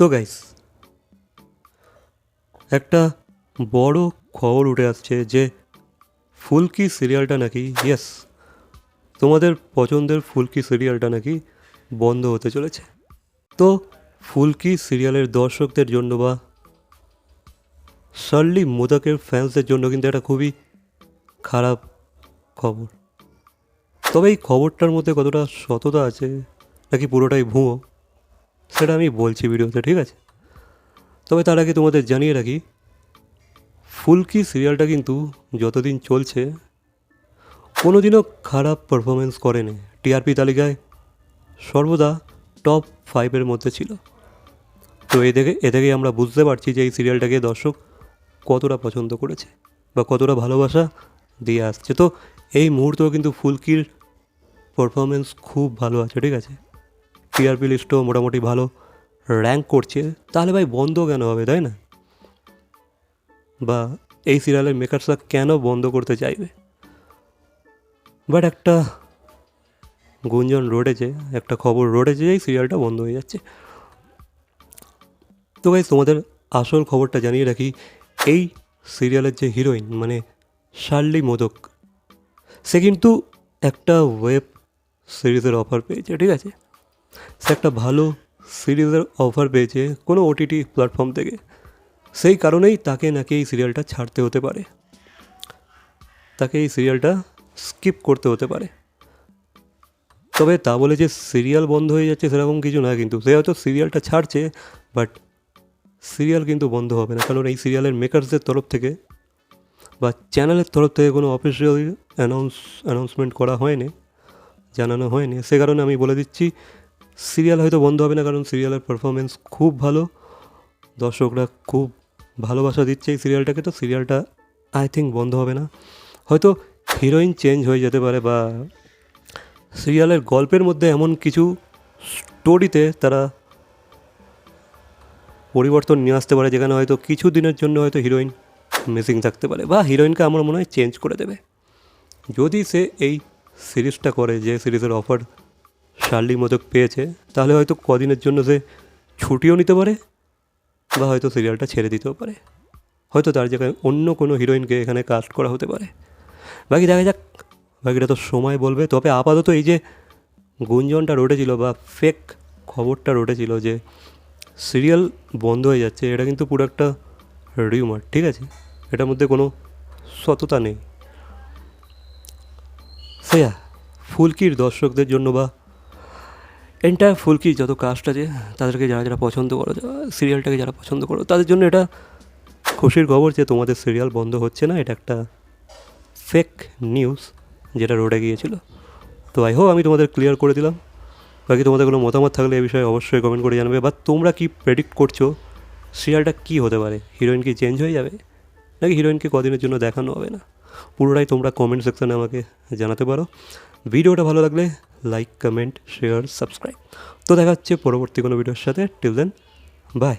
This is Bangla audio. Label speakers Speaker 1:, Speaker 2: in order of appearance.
Speaker 1: তো গাইস একটা বড় খবর উঠে আসছে যে ফুলকি সিরিয়ালটা নাকি ইয়েস তোমাদের পছন্দের ফুলকি সিরিয়ালটা নাকি বন্ধ হতে চলেছে। তো ফুলকি সিরিয়ালের দর্শকদের জন্য বা শার্লি মোদাকের ফ্যান্সদের জন্য কিন্তু একটা খুবই খারাপ খবর। তবে এই খবরটার মধ্যে কতটা সততা আছে নাকি পুরোটাই ভুয়ো? সেটা আমি বলছি ভিডিওতে, ঠিক আছে? তবে তার আগে তোমাদের জানিয়ে রাখি, ফুলকি সিরিয়ালটা কিন্তু যতদিন চলছে, কোনোদিনও খারাপ পারফরমেন্স করেনি। টিআরপি তালিকায় সর্বদা টপ ফাইভের মধ্যে ছিল। তো এ থেকে এ থেকেই আমরা বুঝতে পারছি যে এই সিরিয়ালটাকে দর্শক কতটা পছন্দ করেছে বা কতটা ভালোবাসা দিয়ে আসছে। তো এই মুহূর্তেও কিন্তু ফুলকির পারফরমেন্স খুব ভালো আছে, ঠিক আছে? টিআরপি লিস্টও মোটামুটি ভালো। র্যাঙ্ক করছে। তাহলে ভাই বন্ধ কেন হবে, তাই না? বা এই সিরিয়ালের মেকার্সরা কেন বন্ধ করতে চাইবে? বাট একটা গুঞ্জন রটেছে, একটা খবর রটেছে যে এই সিরিয়ালটা বন্ধ হয়ে যাচ্ছে। তো ভাই তোমাদের আসল খবরটা জানিয়ে রাখি, এই সিরিয়ালের যে হিরোইন মানে শার্লি মোদক সে কিন্তু একটা ওয়েব সিরিজের অফার পেয়েছে, ঠিক আছে? সে একটা ভালো সিরিজের অফার পেয়েছে কোনো ওটিটি প্ল্যাটফর্ম থেকে। সেই কারণেই তাকে নাকি এই সিরিয়ালটা ছাড়তে হতে পারে। তাকে এই সিরিয়ালটা স্কিপ করতে হতে পারে। তবে তা বলে যে সিরিয়াল বন্ধ হয়ে যাচ্ছে সেরকম কিছু না কিন্তু সে হয়তো সিরিয়ালটা ছাড়ছে বাট সিরিয়াল কিন্তু বন্ধ হবে না। কারণ এই সিরিয়ালের মেকার্সদের তরফ থেকে বা চ্যানেলের তরফ থেকে কোনো অফিসিয়াল অ্যানাউন্স অ্যানাউন্সমেন্ট করা হয়নি, জানানো হয়নি। সে কারণে আমি বলে দিচ্ছি সিরিয়াল হয়তো বন্ধ হবে না, কারণ সিরিয়ালের পারফরমেন্স খুব ভালো। দর্শকরা খুব ভালোবাসা দিচ্ছে এই সিরিয়ালটাকে, তো সিরিয়ালটা আই থিঙ্ক বন্ধ হবে না। হয়তো হিরোইন চেঞ্জ হয়ে যেতে পারে বা সিরিয়ালের গল্পের মধ্যে এমন কিছু স্টোরিতে তারা পরিবর্তন নিয়ে আসতে পারে, যেখানে হয়তো কিছু দিনের জন্য হয়তো হিরোইন মিসিং থাকতে পারে বা হিরোইনকে আমার মনে হয় চেঞ্জ করে দেবে। যদি সে এই সিরিজটা করে, যে সিরিজের অফার শার্লি মোদক পেয়েছে, তাহলে হয়তো কদিনের জন্য সে ছুটিও নিতে পারে বা হয়তো সিরিয়ালটা ছেড়ে দিতেও পারে। হয়তো তার জায়গায় অন্য কোনো হিরোইনকে এখানে কাস্ট করা হতে পারে। বাকি দেখা যাক, বাকিটা তো সময় বলবে। তবে আপাতত এই যে গুঞ্জনটা রটেছিল বা ফেক খবরটা রটেছিল যে সিরিয়াল বন্ধ হয়ে যাচ্ছে, এটা কিন্তু পুরো একটা রিউমার ঠিক আছে? এটার মধ্যে কোনো সততা নেই। সেয়া, ফুলকির দর্শকদের জন্য বা এন্টায়ার ফুলকির যত কাস্ট আছে, তাদেরকে যারা যারা পছন্দ করো সিরিয়ালটাকে যারা পছন্দ করো, তাদের জন্য এটা খুশির খবর যে তোমাদের সিরিয়াল বন্ধ হচ্ছে না, এটা একটা ফেক নিউজ যেটা রোডে গিয়েছিল। তো আই হোপ আমি তোমাদের ক্লিয়ার করে দিলাম। বাকি তোমাদের কোনো মতামত থাকলে এ বিষয়ে অবশ্যই কমেন্ট করে জানাবে। বা তোমরা কি প্রেডিক্ট করছ সিরিয়ালটা কী হতে পারে? হিরোইন কি চেঞ্জ হয়ে যাবে? নাকি হিরোইনকে কদিনের জন্য দেখানো হবে না? পুরোটাই তোমরা কমেন্ট সেকশানে আমাকে জানাতে পারো। ভিডিওটা ভালো লাগলে লাইক কমেন্ট শেয়ার সাবস্ক্রাইব তো দেখা হচ্ছে পরবর্তী কোনো ভিডিওর সাথে। Till then by